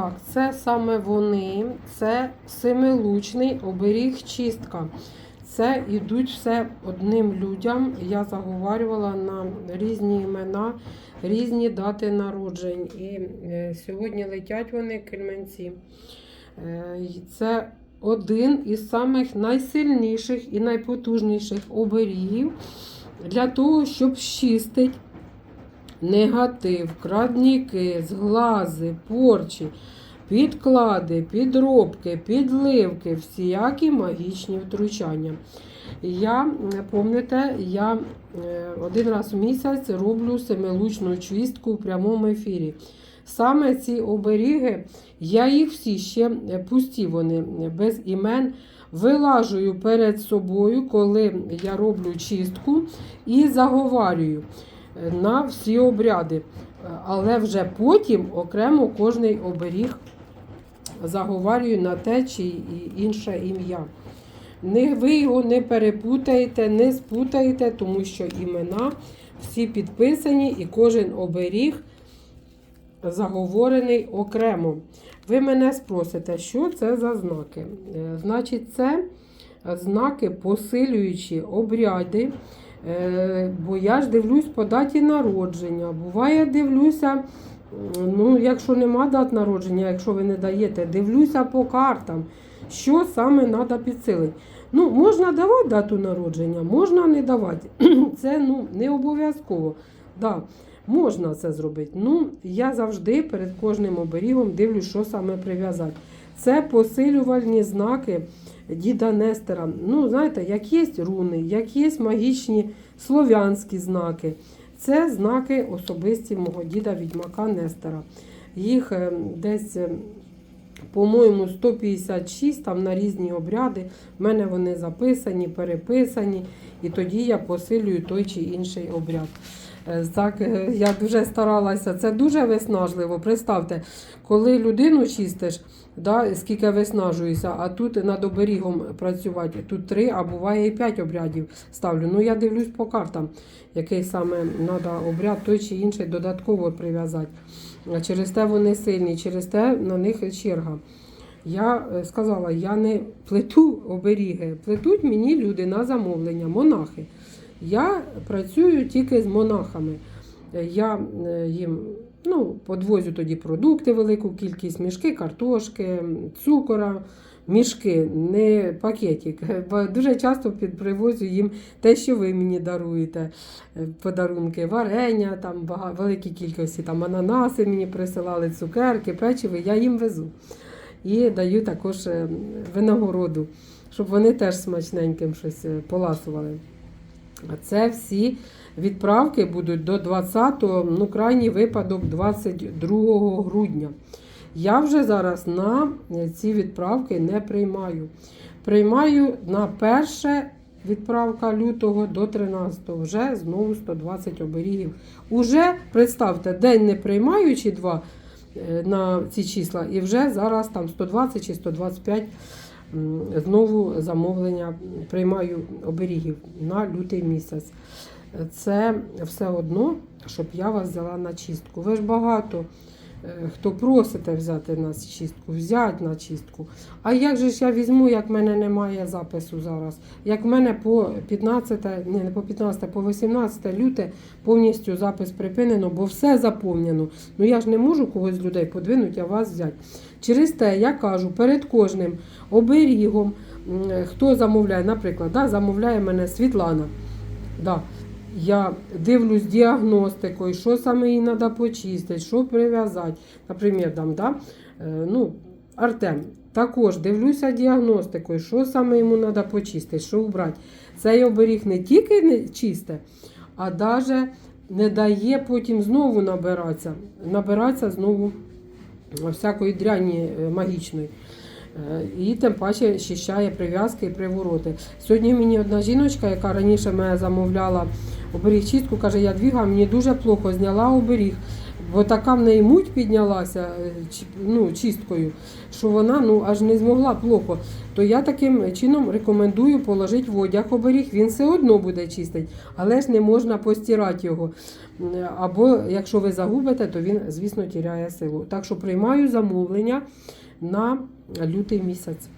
Так, це саме вони, це семилучний оберіг чистка. Це йдуть все одним людям. Я заговарювала на різні імена, різні дати народжень. І е, сьогодні летять вони кельменці. Е, це один із самих найсильніших і найпотужніших оберігів для того, щоб щистити негатив, крадніки, зглази, порчі, підклади, підробки, підливки, всіякі магічні втручання. Я, пам'ятаєте, я е, один раз в місяць роблю семилучну чистку в прямому ефірі. Саме ці оберіги, я їх всі ще е, пусті, вони без імен. Вилажую перед собою, коли я роблю чистку, і заговарюю на всі обряди. Але вже потім окремо кожний оберіг заговарюю на те чи інше ім'я. Ви його не перепутаєте, не спутаєте, тому що імена всі підписані і кожен оберіг заговорений окремо. Ви мене спросите, що це за знаки? Е, Значить, це знаки посилюючі обряди. Е, Бо я ж дивлюсь по даті народження. Буває, дивлюся, ну, якщо нема дат народження, якщо ви не даєте, дивлюся по картам, що саме треба підсилити. Ну, можна давати дату народження, можна не давати. Це ну, не обов'язково. Да, можна це зробити. Ну, я завжди перед кожним оберігом дивлюсь, що саме прив'язати. Це посилювальні знаки діда Нестера. Ну, знаєте, як є руни, як є магічні слов'янські знаки. Це знаки особисті мого діда відьмака Нестера. Їх е, десь, е, по-моєму, 156 там на різні обряди. В мене вони записані, переписані, і тоді я посилюю той чи інший обряд. Е, Так, е, я дуже старалася. Це дуже виснажливо. Представте, коли людину чистиш, да, скільки виснажуюся, а тут над оберігом працювати. Тут три, а буває і п'ять обрядів ставлю. Ну я дивлюсь по картам, який саме треба обряд, той чи інший додатково прив'язати. Через те вони сильні, через те на них черга. Я е, сказала, я не плету оберіги, плетуть мені люди на замовлення, монахи. Я працюю тільки з монахами. Я е, їм ну, подвозю тоді продукти, велику кількість, мішки, картошки, цукора, мішки, не пакетик. Бо дуже часто привозю їм те, що ви мені даруєте. Е, Подарунки, варення, там великі кількості, там ананаси мені присилали, цукерки, печиво, я їм везу. І даю також е, винагороду, щоб вони теж смачненьким щось поласували. Це всі відправки будуть до 20-го, ну, крайній випадок 22 грудня. Я вже зараз на е, ці відправки не приймаю. Приймаю на перше відправка лютого до 13-го, вже знову 120 оберігів. Уже, представте, день не приймаю чи два е, на ці числа, і вже зараз там 120 чи 125 м, знову замовлення приймаю оберігів на лютий місяць. Це все одно, щоб я вас взяла на чистку. Ви ж багато хто просите взяти на чистку, взяти на чистку. А як же ж я візьму, як в мене немає запису зараз? Як в мене по 15, ні, не по 15, по 18 люте повністю запис припинено, бо все заповнено. Ну я ж не можу когось з людей подвинути, а вас взяти. Через те я кажу перед кожним оберігом, хто замовляє, наприклад, да, замовляє мене Світлана. Да. Я дивлюсь діагностикою, що саме їй треба почистити, що прив'язати. Наприклад, там, да? е, ну, Артем. Також дивлюся діагностикою, що саме йому треба почистити, що вбрати. Цей оберіг не тільки не чисте, а навіть не дає потім знову набиратися. Набиратися знову всякої дряні е, магічної. Е, І тим паче очищає прив'язки і привороти. Сьогодні мені одна жіночка, яка раніше мене замовляла оберіг чистку, каже, я двіга, мені дуже плохо зняла оберіг. Бо така в неї муть піднялася е, ну, чисткою, що вона ну, аж не змогла плохо. То я таким чином рекомендую положити в одяг оберіг, він все одно буде чистий, але ж не можна постирати його. Або якщо ви загубите, то він, звісно, тіряє силу. Так що приймаю замовлення на лютий місяць.